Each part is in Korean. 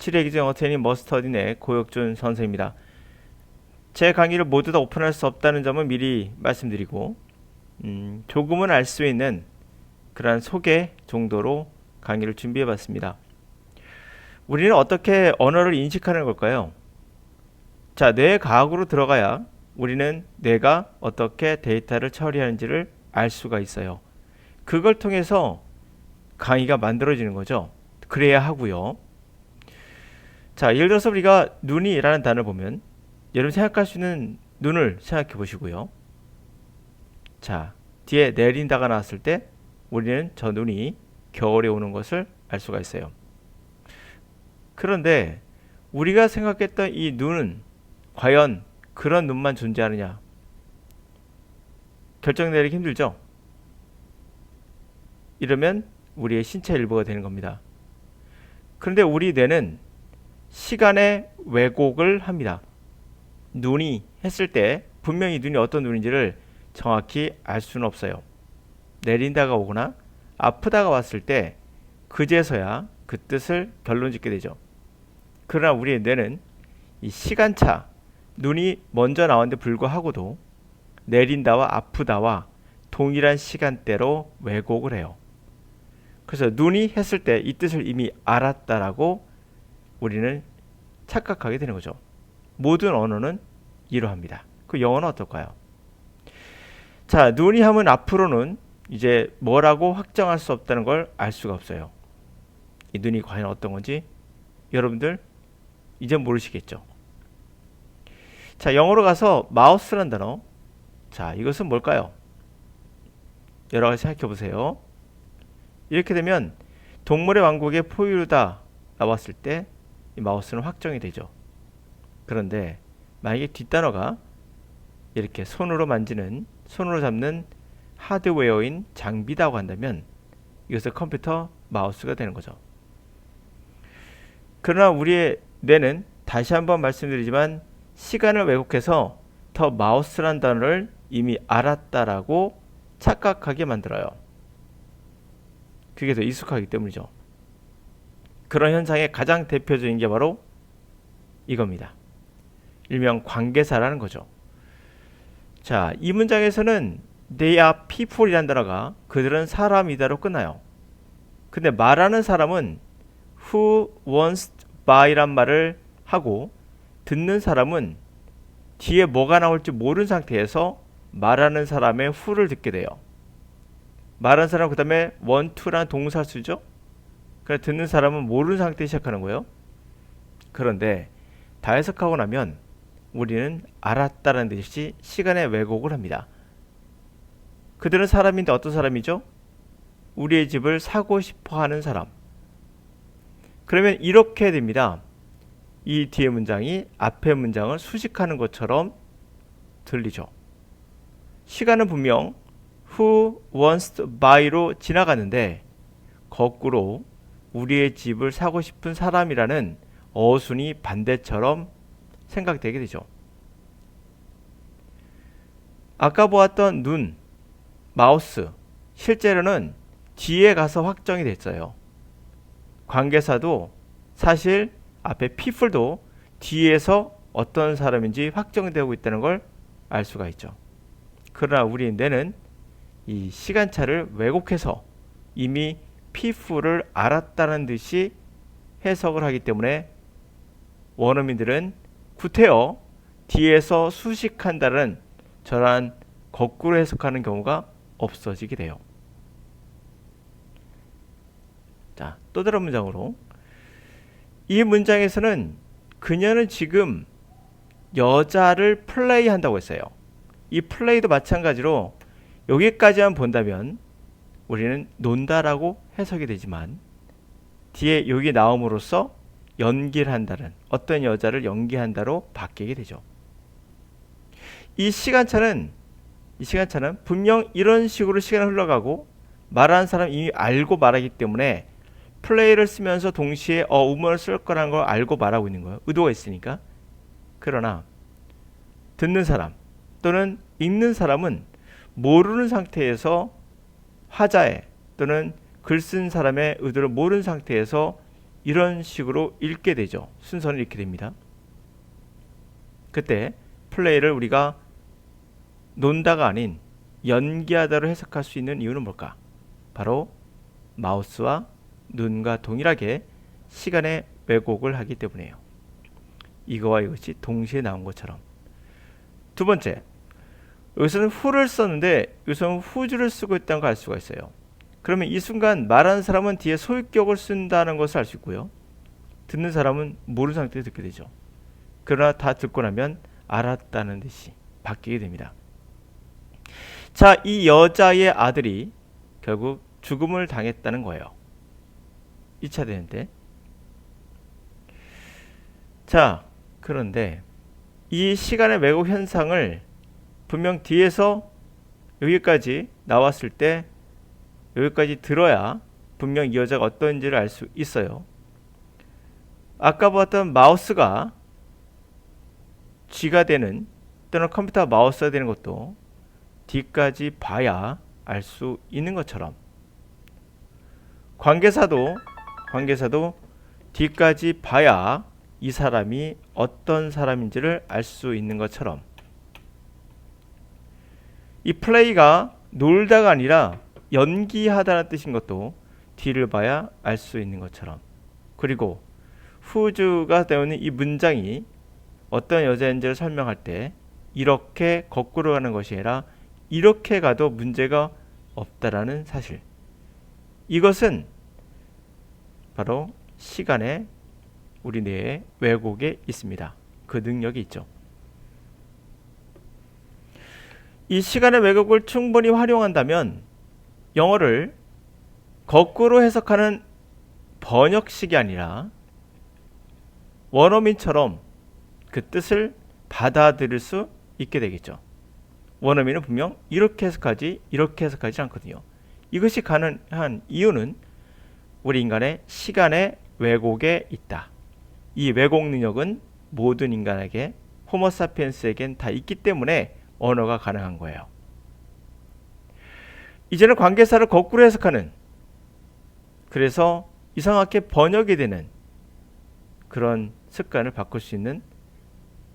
7회기제 영어 트레이닝 머스터딘의 고혁준 선생입니다. 제 강의를 모두 다 오픈할 수 없다는 점은 미리 말씀드리고 음, 조금은 알 수 있는 그러한 소개 정도로 강의를 준비해 봤습니다. 우리는 어떻게 언어를 인식하는 걸까요? 자, 뇌 과학으로 들어가야 우리는 뇌가 어떻게 데이터를 처리하는지를 알 수가 있어요. 그걸 통해서 강의가 만들어지는 거죠. 그래야 하고요. 자, 예를 들어서 우리가 눈이라는 단어를 보면 여러분 생각할 수 있는 눈을 생각해 보시고요. 자, 뒤에 내린다가 나왔을 때 우리는 저 눈이 겨울에 오는 것을 알 수가 있어요. 그런데 우리가 생각했던 이 눈은 과연 그런 눈만 존재하느냐? 결정 내리기 힘들죠? 이러면 우리의 신체 일부가 되는 겁니다. 그런데 우리 뇌는 시간의 왜곡을 합니다. 눈이 했을 때 분명히 눈이 어떤 눈인지를 정확히 알 수는 없어요. 내린다가 오거나 아프다가 왔을 때 그제서야 그 뜻을 결론 짓게 되죠. 그러나 우리의 뇌는 이 시간차, 눈이 먼저 나왔는데 불구하고도 내린다와 아프다와 동일한 시간대로 왜곡을 해요. 그래서 눈이 했을 때 이 뜻을 이미 알았다라고 우리는 착각하게 되는 거죠. 모든 언어는 이러합니다. 그 영어는 어떨까요? 자, 눈이 하면 앞으로는 이제 뭐라고 확정할 수 없다는 걸 알 수가 없어요. 이 눈이 과연 어떤 건지 여러분들 이제 모르시겠죠. 자, 영어로 가서 마우스란 단어. 자, 이것은 뭘까요? 여러 가지 생각해 보세요. 이렇게 되면 동물의 왕국의 포유류다 나왔을 때이 마우스는 확정이 되죠. 그런데 만약에 뒷단어가 이렇게 손으로 만지는 손으로 잡는 하드웨어인 장비다고 한다면 이것은 컴퓨터 마우스가 되는 거죠. 그러나 우리의 뇌는 다시 한번 말씀드리지만 시간을 왜곡해서 더 마우스란 단어를 이미 알았다라고 착각하게 만들어요. 그게 더 익숙하기 때문이죠. 그런 현상의 가장 대표적인 게 바로 이겁니다. 일명 관계사라는 거죠. 자, 이 문장에서는 they are people이라는 단어가 그들은 사람이다로 끝나요. 근데 말하는 사람은 who wants by란 말을 하고 듣는 사람은 뒤에 뭐가 나올지 모르는 상태에서 말하는 사람의 who를 듣게 돼요. 말하는 사람 그 다음에 want to라는 동사 쓰죠. 그래 듣는 사람은 모르는 상태에 시작하는 거예요. 그런데 다 해석하고 나면 우리는 알았다는 듯이 시간의 왜곡을 합니다. 그들은 사람인데 어떤 사람이죠? 우리의 집을 사고 싶어 하는 사람. 그러면 이렇게 됩니다. 이 뒤에 문장이 앞의 문장을 수식하는 것처럼 들리죠. 시간은 분명 who wants to buy로 지나가는데 거꾸로 우리의 집을 사고 싶은 사람이라는 어순이 반대처럼 생각되게 되죠. 아까 보았던 눈, 마우스, 실제로는 뒤에 가서 확정이 됐어요. 관계사도 사실 앞에 people도 뒤에서 어떤 사람인지 확정되고 있다는 걸 알 수가 있죠. 그러나 우리 뇌는 이 시간차를 왜곡해서 이미 people를 알았다는 듯이 해석을 하기 때문에 원어민들은 구태여 뒤에서 수식한다는 저러한 거꾸로 해석하는 경우가 없어지게 돼요. 자, 또 다른 문장으로 이 문장에서는 그녀는 지금 여자를 플레이한다고 했어요. 이 플레이도 마찬가지로 여기까지만 본다면 우리는 논다라고 해석이 되지만 뒤에 여기 나옴으로써 연기를 한다는 어떤 여자를 연기한다로 바뀌게 되죠. 이 시간차는 이 시간차는 분명 이런 식으로 시간이 흘러가고 말하는 사람 이미 알고 말하기 때문에 플레이를 쓰면서 동시에 어 우문을 쓸 거라는 걸 알고 말하고 있는 거예요. 의도가 있으니까. 그러나 듣는 사람 또는 읽는 사람은 모르는 상태에서 화자의 또는 글 쓴 사람의 의도를 모르는 상태에서 이런 식으로 읽게 되죠. 순서는 이렇게 됩니다. 그때 플레이를 우리가 논다가 아닌 연기하다로 해석할 수 있는 이유는 뭘까? 바로 마우스와 눈과 동일하게 시간의 왜곡을 하기 때문이에요. 이거와 이것이 동시에 나온 것처럼. 두 번째, 여기서는 후를 썼는데 여기서는 후주를 쓰고 있다는 걸 알 수가 있어요. 그러면 이 순간 말하는 사람은 뒤에 소유격을 쓴다는 것을 알 수 있고요. 듣는 사람은 모르는 상태에서 듣게 되죠. 그러나 다 듣고 나면 알았다는 듯이 바뀌게 됩니다. 자, 이 여자의 아들이 결국 죽음을 당했다는 거예요. 2차 대전 때. 자, 그런데 이 시간의 왜곡 현상을 분명 뒤에서 여기까지 나왔을 때 여기까지 들어야 분명 이 여자가 어떤지를 알 수 있어요. 아까 보았던 마우스가 G가 되는 또는 컴퓨터 마우스가 되는 것도 뒤까지 봐야 알 수 있는 것처럼 관계사도 관계사도 뒤까지 봐야 이 사람이 어떤 사람인지를 알 수 있는 것처럼 이 플레이가 놀다가 아니라 연기하다는 뜻인 것도 뒤를 봐야 알 수 있는 것처럼 그리고 후주가 되어있는 이 문장이 어떤 여자인지를 설명할 때 이렇게 거꾸로 가는 것이 아니라 이렇게 가도 문제가 없다라는 사실. 이것은 바로 시간의 우리 뇌의 왜곡에 있습니다. 그 능력이 있죠. 이 시간의 왜곡을 충분히 활용한다면 영어를 거꾸로 해석하는 번역식이 아니라 원어민처럼 그 뜻을 받아들일 수 있게 되겠죠. 원어민은 분명 이렇게 해석하지 이렇게 해석하지 않거든요. 이것이 가능한 이유는 우리 인간의 시간의 왜곡에 있다. 이 왜곡 능력은 모든 인간에게 호모사피엔스에겐 다 있기 때문에 언어가 가능한 거예요. 이제는 관계사를 거꾸로 해석하는 그래서 이상하게 번역이 되는 그런 습관을 바꿀 수 있는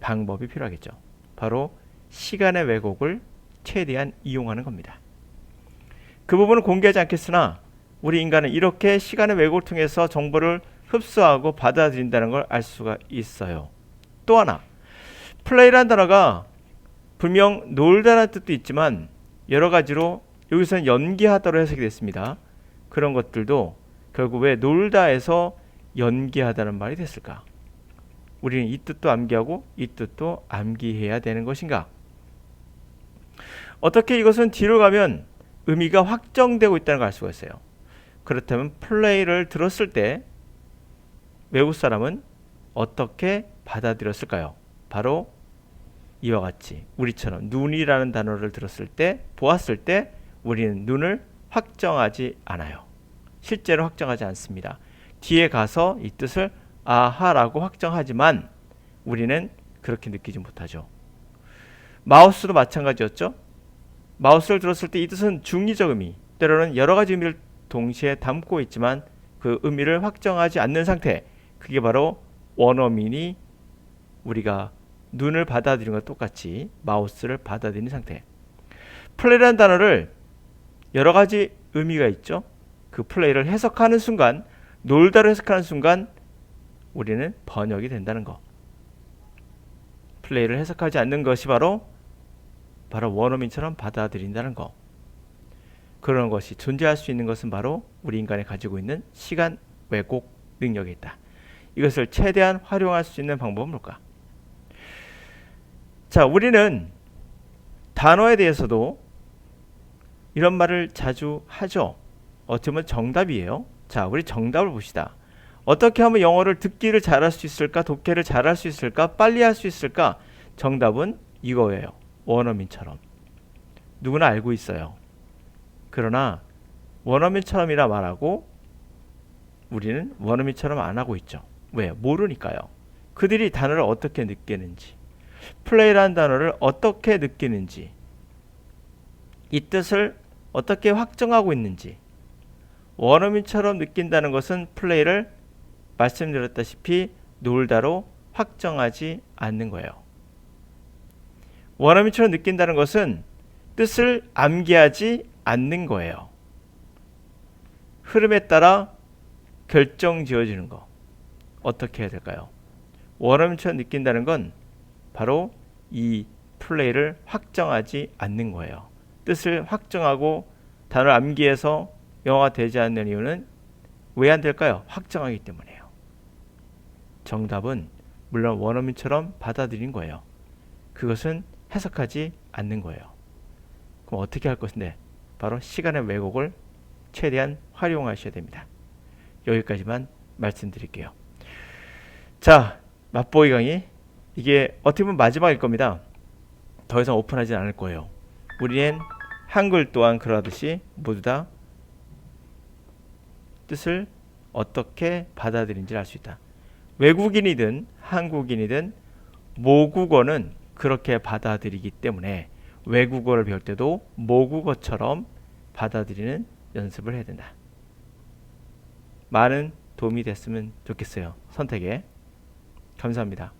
방법이 필요하겠죠. 바로 시간의 왜곡을 최대한 이용하는 겁니다. 그 부분은 공개하지 않겠으나 우리 인간은 이렇게 시간의 왜곡을 통해서 정보를 흡수하고 받아들인다는 걸 알 수가 있어요. 또 하나, 플레이라는 단어가 분명 놀다라는 뜻도 있지만 여러 가지로 여기서는 연기하다로 해석이 됐습니다. 그런 것들도 결국 왜 놀다에서 연기하다는 말이 됐을까? 우리는 이 뜻도 암기하고 이 뜻도 암기해야 되는 것인가? 어떻게 이것은 뒤로 가면 의미가 확정되고 있다는 걸 알 수가 있어요. 그렇다면 플레이를 들었을 때 외국 사람은 어떻게 받아들였을까요? 바로 이와 같이 우리처럼 눈이라는 단어를 들었을 때 보았을 때 우리는 눈을 확정하지 않아요. 실제로 확정하지 않습니다. 뒤에 가서 이 뜻을 아하라고 확정하지만 우리는 그렇게 느끼지 못하죠. 마우스도 마찬가지였죠. 마우스를 들었을 때 이 뜻은 중의적 의미, 때로는 여러 가지 의미를 동시에 담고 있지만 그 의미를 확정하지 않는 상태, 그게 바로 원어민이 우리가 눈을 받아들이는 것 똑같이 마우스를 받아들이는 상태. 플레이라는 단어를 여러 가지 의미가 있죠. 그 플레이를 해석하는 순간, 놀다를 해석하는 순간 우리는 번역이 된다는 거. 플레이를 해석하지 않는 것이 바로 바로 원어민처럼 받아들인다는 거. 그런 것이 존재할 수 있는 것은 바로 우리 인간이 가지고 있는 시간 왜곡 능력이 있다. 이것을 최대한 활용할 수 있는 방법은 뭘까? 자, 우리는 단어에 대해서도 이런 말을 자주 하죠. 보면 정답이에요. 자, 우리 정답을 봅시다. 어떻게 하면 영어를 듣기를 잘할 수 있을까? 독해를 잘할 수 있을까? 빨리 할 수 있을까? 정답은 이거예요. 원어민처럼. 누구나 알고 있어요. 그러나 원어민처럼이라 말하고 우리는 원어민처럼 안 하고 있죠. 왜? 모르니까요. 그들이 단어를 어떻게 느끼는지, 플레이라는 단어를 어떻게 느끼는지, 이 뜻을 어떻게 확정하고 있는지, 원어민처럼 느낀다는 것은 플레이를 말씀드렸다시피 놀다로 확정하지 않는 거예요. 원어민처럼 느낀다는 것은 뜻을 암기하지 않는 거예요. 흐름에 따라 결정 지어지는 거. 어떻게 해야 될까요? 원어민처럼 느낀다는 건 바로 이 플레이를 확정하지 않는 거예요. 뜻을 확정하고 단어를 암기해서 영어가 되지 않는 이유는 왜 안 될까요? 확정하기 때문이에요. 정답은 물론 원어민처럼 받아들인 거예요. 그것은 해석하지 않는 거예요. 그럼 어떻게 할 것인데? 바로 시간의 왜곡을 최대한 활용하셔야 됩니다. 여기까지만 말씀드릴게요. 자, 맛보기 강의 이게 어떻게 보면 마지막일 겁니다. 더 이상 오픈하지 않을 거예요. 우리는 한글 또한 그러하듯이 모두 다 뜻을 어떻게 받아들인지 알수 있다. 외국인이든 한국인이든 모국어는 그렇게 받아들이기 때문에 외국어를 배울 때도 모국어처럼 받아들이는 연습을 해야 된다. 많은 도움이 됐으면 좋겠어요. 선택에. 감사합니다.